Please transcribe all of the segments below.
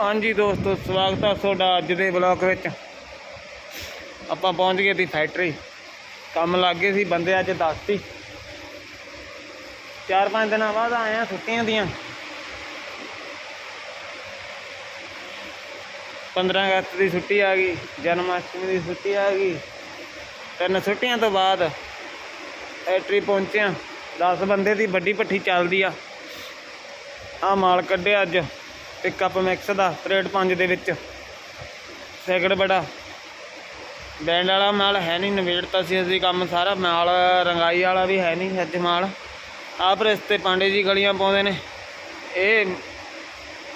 ਹਾਂਜੀ ਦੋਸਤੋ, ਸਵਾਗਤ ਹੈ ਤੁਹਾਡਾ ਅੱਜ ਦੇ ਬਲੌਗ ਵਿੱਚ। ਆਪਾਂ ਪਹੁੰਚ ਗਏ ਸੀ ਫੈਕਟਰੀ ਕੰਮ ਲੱਗ ਗਏ ਸੀ, ਬੰਦੇ ਅੱਜ ਦੱਸਤੀ। ਚਾਰ ਪੰਜ ਦਿਨਾਂ ਬਾਅਦ ਆਏ ਆ ਛੁੱਟੀਆਂ ਦੀਆਂ। 15 ਅਗਸਤ ਦੀ ਛੁੱਟੀ ਆ ਗਈ ਜਨਮ ਅਸ਼ਟਮੀ ਦੀ ਛੁੱਟੀ ਆ ਗਈ। ਤਿੰਨ ਛੁੱਟੀਆਂ ਤੋਂ ਬਾਅਦ ਫੈਕਟਰੀ ਪਹੁੰਚਿਆ 10 ਬੰਦੇ ਦੀ ਵੱਡੀ ਭੱਠੀ ਚੱਲਦੀ ਆ। ਆ ਮਾਲ ਕੱਢਿਆ ਅੱਜ। ਪਿਕਅਪ ਮਿਕਸ ਦਾ 63 ਦੇ ਵਿੱਚ। ਸੈਕੜ ਬੜਾ। ਬੈਂਡ ਵਾਲਾ ਮਾਲ ਹੈ ਨਹੀਂ ਨਵੇੜਤਾ ਸੀ ਅਸੀਂ ਕੰਮ ਸਾਰਾ। ਮਾਲ ਰੰਗਾਈ ਵਾਲਾ ਵੀ ਹੈ ਨਹੀਂ ਅੱਜ ਮਾਲ। ਆਪ ਰਸਤੇ ਪਾਂਡੇ ਜੀ ਗਲੀਆਂ ਪਾਉਂਦੇ ਨੇ। ਇਹ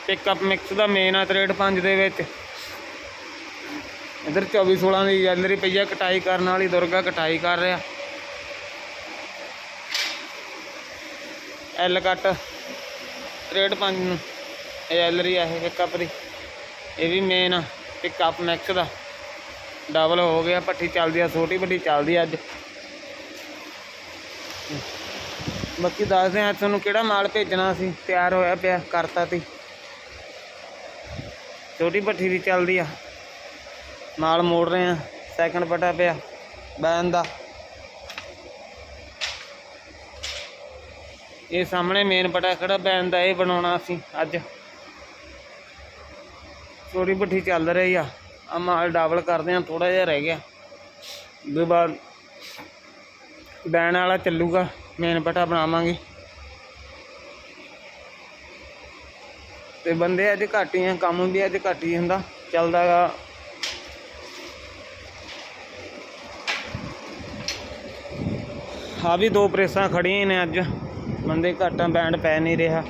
ਪਿਕਅਪ ਮਿਕਸ ਦਾ ਮੇਨ ਆ 63 ਦੇ ਵਿੱਚ। ਇਧਰ 24 16 ਦੀ ਜੈਲਰੀ ਪਈ ਆ, ਕਟਾਈ ਕਰਨ ਵਾਲੀ, ਦੁਰਗਾ ਕਟਾਈ ਕਰ ਰਿਹਾ। ਐਲ ਕੱਟ 63 ਨੂੰ। ਇਹ ਐਲਰੀ ਆ ਇਹ ਪਿਕਅਪ ਦੀ ਇਹ ਵੀ ਮੇਨ ਪਿਕਅਪ ਮੈਕਸ ਦਾ। ਡਬਲ ਹੋ ਗਿਆ, ਪੱਠੀ ਚੱਲਦੀ ਆ, ਛੋਟੀ ਵੱਡੀ ਚੱਲਦੀ ਅੱਜ। ਬਾਕੀ ਦੱਸਦੇ ਆ ਤੁਹਾਨੂੰ ਕਿਹੜਾ ਮਾਲ ਭੇਜਣਾ ਸੀ? ਤਿਆਰ ਹੋਇਆ ਪਿਆ, ਕਰਤਾ ਤੀ। ਛੋਟੀ ਭੱਠੀ ਵੀ ਚੱਲਦੀ ਆ। ਮਾਲ ਮੋੜ ਰਹੇ ਆ ਸੈਕਿੰਡ ਪਟਾ ਪਿਆ, ਬੈਨ ਦਾ। ਇਹ ਸਾਹਮਣੇ ਮੇਨ ਪਟਾ ਖੜਾ ਬੈਨ ਦਾ, ਇਹ ਬਣਾਉਣਾ ਅਸੀਂ ਅੱਜ। ਥੋੜੀ ਬੱਠੀ ਚੱਲ ਰਹੀ ਆ। ਆ ਮਾਲ ਡਬਲ ਕਰਦੇ ਆ ਥੋੜਾ ਜਿਹਾ ਰਹਿ ਗਿਆ। ਉਹਦੇ ਬਾਅਦ ਬੈਨ ਵਾਲਾ ਚੱਲੂਗਾ ਮੇਨ ਪਟਾ ਬਣਾਵਾਂਗੇ। ਤੇ ਬੰਦੇ ਅੱਜ ਘੱਟ ਹੀ ਆ, ਕੰਮ ਵੀ ਅੱਜ ਘੱਟ ਹੀ ਹੁੰਦਾ, ਚੱਲਦਾ ਗਾ। ਆ ਵੀ ਦੋ ਪ੍ਰੈਸਾਂ ਖੜੀਆਂ ਨੇ ਅੱਜ, ਬੰਦੇ ਘੱਟਾਂ ਬੈਂਡ ਪੈ ਨਹੀਂ ਰਿਹਾ।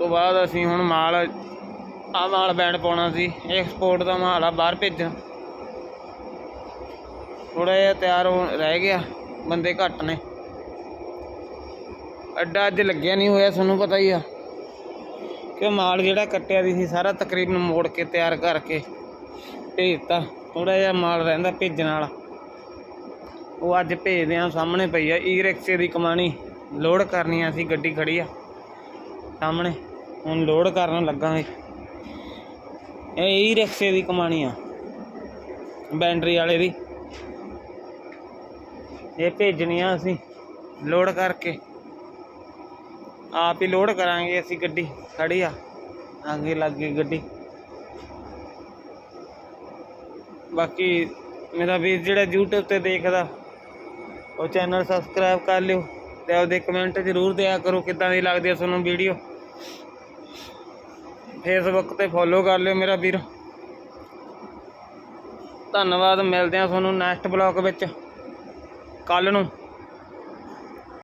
ਤੋਂ ਬਾਅਦ ਅਸੀਂ ਹੁਣ ਮਾਲ ਆ ਮਾਲ ਬੈਂਡ ਪਾਉਣਾ ਸੀ ਐਕਸਪੋਰਟ ਦਾ ਮਾਲ ਆ, ਬਾਹਰ ਭੇਜਣਾ। ਥੋੜਾ ਜਿਹਾ ਤਿਆਰ ਹੋ, ਰਹਿ ਗਿਆ, ਬੰਦੇ ਘੱਟ ਨੇ। ਅੱਡਾ ਅੱਜ ਲੱਗਿਆ ਨਹੀਂ ਹੋਇਆ, ਤੁਹਾਨੂੰ ਪਤਾ ਹੀ ਆ। ਕਿ ਮਾਲ ਜਿਹੜਾ ਕੱਟਿਆ ਦੀ ਸੀ, ਸਾਰਾ ਤਕਰੀਬਨ ਮੋੜ ਕੇ ਤਿਆਰ ਕਰਕੇ ਭੇਜਤਾ। ਥੋੜਾ ਜਿਹਾ ਮਾਲ ਰਹਿੰਦਾ ਭੇਜਣ ਵਾਲਾ। ਉਹ ਅੱਜ ਭੇਜਦੇ ਆ ਸਾਹਮਣੇ ਪਈ ਆ ਈ ਰਿਕਸ਼ੇ ਦੀ ਕਮਾਣੀ, ਲੋਡ ਕਰਨੀ ਆ ਸੀ ਗੱਡੀ ਖੜੀ ਆ, ਸਾਹਮਣੇ। ਹੁਣ ਲੋਡ ਕਰਨ ਲੱਗਾਂਗੇ। ਇਹ ਈ ਰਿਕਸ਼ੇ ਦੀ ਕਮਾਣੀ ਆ। ਬੈਟਰੀ ਵਾਲੇ ਦੀ। ਇਹ ਭੇਜਣੀ ਆ ਅਸੀਂ ਲੋਡ ਕਰਕੇ। ਆਪ ਹੀ ਲੋਡ ਕਰਾਂਗੇ ਅਸੀਂ ਗੱਡੀ। ਖੜੀ ਆ। ਅੱਗੇ ਲੱਗ ਗਈ ਗੱਡੀ। ਬਾਕੀ ਮੇਰਾ ਵੀਰ ਜਿਹੜਾ YouTube ਤੇ ਦੇਖਦਾ, ਉਹ ਚੈਨਲ ਸਬਸਕ੍ਰਾਈਬ ਕਰ ਲਿਓ ਤੇ ਆਪਦੇ ਕਮੈਂਟ ਜ਼ਰੂਰ ਦਿਆ ਕਰੋ ਕਿੱਦਾਂ ਦੀ ਲੱਗਦੀ ਹੈ ਤੁਹਾਨੂੰ ਵੀਡੀਓ ਫੇਸਬੁੱਕ ਤੇ ਫੋਲੋ ਕਰ ਲਿਓ ਮੇਰਾ ਵੀਰ। ਧੰਨਵਾਦ, ਮਿਲਦੇ ਆ ਤੁਹਾਨੂੰ ਨੈਕਸਟ ਬਲੌਗ ਵਿੱਚ। ਕੱਲ ਨੂੰ।